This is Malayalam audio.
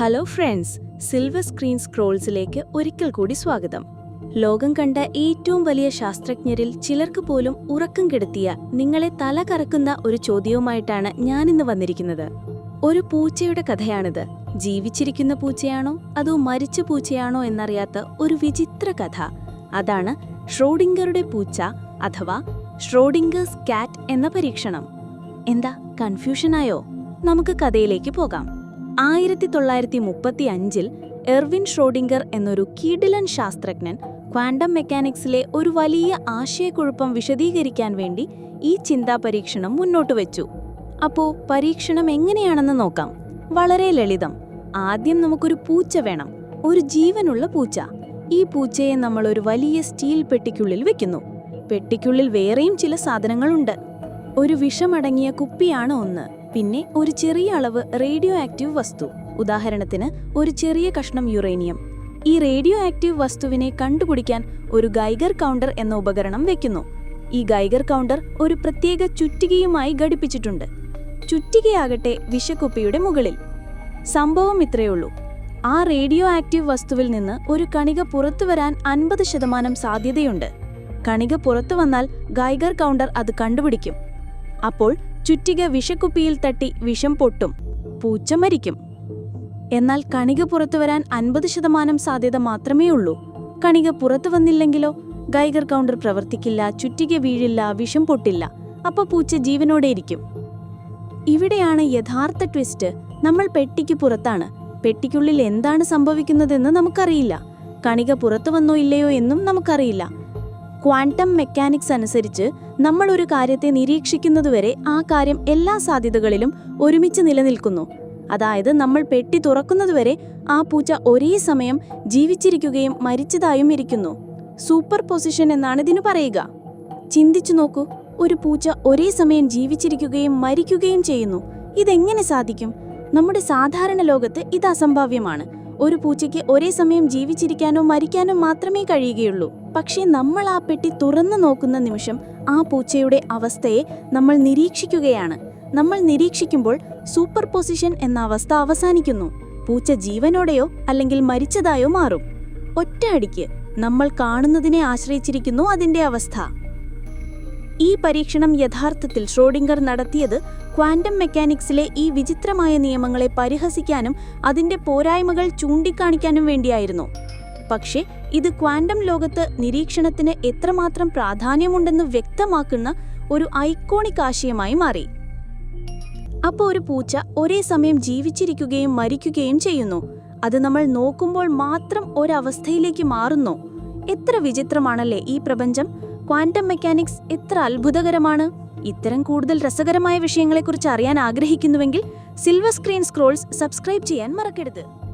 ഹലോ ഫ്രണ്ട്സ് സിൽവർ സ്ക്രീൻ സ്ക്രോൾസിലേക്ക് ഒരിക്കൽ കൂടി സ്വാഗതം. ലോകം കണ്ട ഏറ്റവും വലിയ ശാസ്ത്രജ്ഞരിൽ ചിലർക്ക് പോലും ഉറക്കം കെടുത്തിയ നിങ്ങളെ തല കറക്കുന്ന ഒരു ചോദ്യവുമായിട്ടാണ് ഞാനിന്ന് വന്നിരിക്കുന്നത്. ഒരു പൂച്ചയുടെ കഥയാണിത്. ജീവിച്ചിരിക്കുന്ന പൂച്ചയാണോ അതോ മരിച്ച പൂച്ചയാണോ എന്നറിയാത്ത ഒരു വിചിത്ര കഥ. അതാണ് ഷ്രോഡിംഗറുടെ പൂച്ച അഥവാ ഷ്രോഡിംഗേഴ്സ് കാറ്റ് എന്ന പരീക്ഷണം. എന്താ കൺഫ്യൂഷനായോ നമുക്ക് കഥയിലേക്ക് പോകാം. ആയിരത്തി തൊള്ളായിരത്തി മുപ്പത്തി അഞ്ചിൽ എർവിൻ ഷ്രോഡിംഗർ എന്നൊരു കീഡിലൻ ശാസ്ത്രജ്ഞൻ ക്വാണ്ടം മെക്കാനിക്സിലെ ഒരു വലിയ ആശയക്കുഴപ്പം വിശദീകരിക്കാൻ വേണ്ടി ഈ ചിന്താ പരീക്ഷണം മുന്നോട്ട് വെച്ചു. അപ്പോൾ പരീക്ഷണം എങ്ങനെയാണെന്ന് നോക്കാം. വളരെ ലളിതം. ആദ്യം നമുക്കൊരു പൂച്ച വേണം. ഒരു ജീവനുള്ള പൂച്ച. ഈ പൂച്ചയെ നമ്മൾ ഒരു വലിയ സ്റ്റീൽ പെട്ടിക്കുള്ളിൽ വെക്കുന്നു. പെട്ടിക്കുള്ളിൽ വേറെയും ചില സാധനങ്ങളുണ്ട്. ഒരു വിഷമടങ്ങിയ കുപ്പിയാണ് ഒന്ന്. പിന്നെ ഒരു ചെറിയ അളവ് റേഡിയോ ആക്റ്റീവ് വസ്തു. ഉദാഹരണത്തിന് ഒരു ചെറിയ കഷ്ണം യുറേനിയം. ഈ റേഡിയോ ആക്റ്റീവ് വസ്തുവിനെ കണ്ടുപിടിക്കാൻ ഒരു ഗൈഗർ കൗണ്ടർ എന്ന ഉപകരണം വെക്കുന്നു. ഈ ഗൈഗർ കൗണ്ടർ ഒരു പ്രത്യേക ചുറ്റികയുമായി ഘടിപ്പിച്ചിട്ടുണ്ട്. ചുറ്റികയാകട്ടെ വിഷക്കുപ്പിയുടെ മുകളിൽ. സംഭവം ഇത്രയുള്ളൂ ആ റേഡിയോ ആക്റ്റീവ് വസ്തുവിൽ നിന്ന് ഒരു കണിക പുറത്തു വരാൻ അൻപത് ശതമാനം സാധ്യതയുണ്ട്. കണിക പുറത്തു വന്നാൽ ഗൈഗർ കൗണ്ടർ അത് കണ്ടുപിടിക്കും. അപ്പോൾ ചുറ്റിക വിഷക്കുപ്പിയിൽ തട്ടി വിഷം പൊട്ടും. പൂച്ച മരിക്കും. എന്നാൽ കണിക പുറത്തു വരാൻ അൻപത് ശതമാനം സാധ്യത മാത്രമേ ഉള്ളൂ കണിക പുറത്തു വന്നില്ലെങ്കിലോ? ഗൈഗർ കൗണ്ടർ പ്രവർത്തിക്കില്ല ചുറ്റിക വീഴില്ല വിഷം പൊട്ടില്ല. അപ്പൊ പൂച്ച ജീവനോടെ ഇരിക്കും. ഇവിടെയാണ് യഥാർത്ഥ ട്വിസ്റ്റ്. നമ്മൾ പെട്ടിക്ക് പുറത്താണ്. പെട്ടിക്കുള്ളിൽ എന്താണ് സംഭവിക്കുന്നതെന്ന് നമുക്കറിയില്ല. കണിക പുറത്തു വന്നോ ഇല്ലയോ എന്നും നമുക്കറിയില്ല. ക്വാണ്ടം മെക്കാനിക്സ് അനുസരിച്ച് നമ്മൾ ഒരു കാര്യത്തെ നിരീക്ഷിക്കുന്നതുവരെ ആ കാര്യം എല്ലാ സാധ്യതകളിലും ഒരുമിച്ച് നിലനിൽക്കുന്നു. അതായത് നമ്മൾ പെട്ടി തുറക്കുന്നതുവരെ ആ പൂച്ച ഒരേ സമയം ജീവിച്ചിരിക്കുകയും മരിച്ചതായും ഇരിക്കുന്നു. സൂപ്പർ പൊസിഷൻ എന്നാണ് ഇതിനു പറയുക. ചിന്തിച്ചു നോക്കൂ ഒരു പൂച്ച ഒരേ സമയം ജീവിച്ചിരിക്കുകയും മരിക്കുകയും ചെയ്യുന്നു. ഇതെങ്ങനെ സാധിക്കും? നമ്മുടെ സാധാരണ ലോകത്ത് ഇത് അസംഭാവ്യമാണ്. ഒരു പൂച്ചയ്ക്ക് ഒരേ സമയം ജീവിച്ചിരിക്കാനോ മരിക്കാനോ മാത്രമേ കഴിയുകയുള്ളൂ. പക്ഷേ നമ്മൾ ആ പെട്ടി തുറന്നു നോക്കുന്ന നിമിഷം ആ പൂച്ചയുടെ അവസ്ഥയെ നമ്മൾ നിരീക്ഷിക്കുകയാണ്. നമ്മൾ നിരീക്ഷിക്കുമ്പോൾ സൂപ്പർ പൊസിഷൻ എന്ന അവസ്ഥ അവസാനിക്കുന്നു. പൂച്ച ജീവനോടെയോ അല്ലെങ്കിൽ മരിച്ചതായോ മാറും. ഒറ്റ അടിക്ക് നമ്മൾ കാണുന്നതിനെ ആശ്രയിച്ചിരിക്കുന്നു അതിന്റെ അവസ്ഥ. ഈ പരീക്ഷണം യഥാർത്ഥത്തിൽ ഷ്രോഡിംഗർ നടത്തിയത് ക്വാണ്ടം മെക്കാനിക്സിലെ ഈ വിചിത്രമായ നിയമങ്ങളെ പരിഹസിക്കാനും അതിന്റെ പോരായ്മകൾ ചൂണ്ടിക്കാണിക്കാനും വേണ്ടിയായിരുന്നു. പക്ഷേ ഇത് ക്വാണ്ടം ലോകത്ത് നിരീക്ഷണത്തിന് എത്രമാത്രം പ്രാധാന്യമുണ്ടെന്ന് വ്യക്തമാക്കുന്ന ഒരു ഐക്കോണിക് ആശയമായി മാറി. അപ്പോൾ ഒരു പൂച്ച ഒരേ സമയം ജീവിച്ചിരിക്കുകയും മരിക്കുകയും ചെയ്യുന്നു. അത് നമ്മൾ നോക്കുമ്പോൾ മാത്രം ഒരവസ്ഥയിലേക്ക് മാറുന്നു. എത്ര വിചിത്രമാണല്ലേ ഈ പ്രപഞ്ചം? ക്വാണ്ടം മെക്കാനിക്സ് എത്ര അത്ഭുതകരമാണ്. ഇത്തരം കൂടുതൽ രസകരമായ വിഷയങ്ങളെക്കുറിച്ച് അറിയാൻ ആഗ്രഹിക്കുന്നുവെങ്കിൽ സിൽവർ സ്ക്രീൻ സ്ക്രോൾസ് സബ്സ്ക്രൈബ് ചെയ്യാൻ മറക്കരുത്.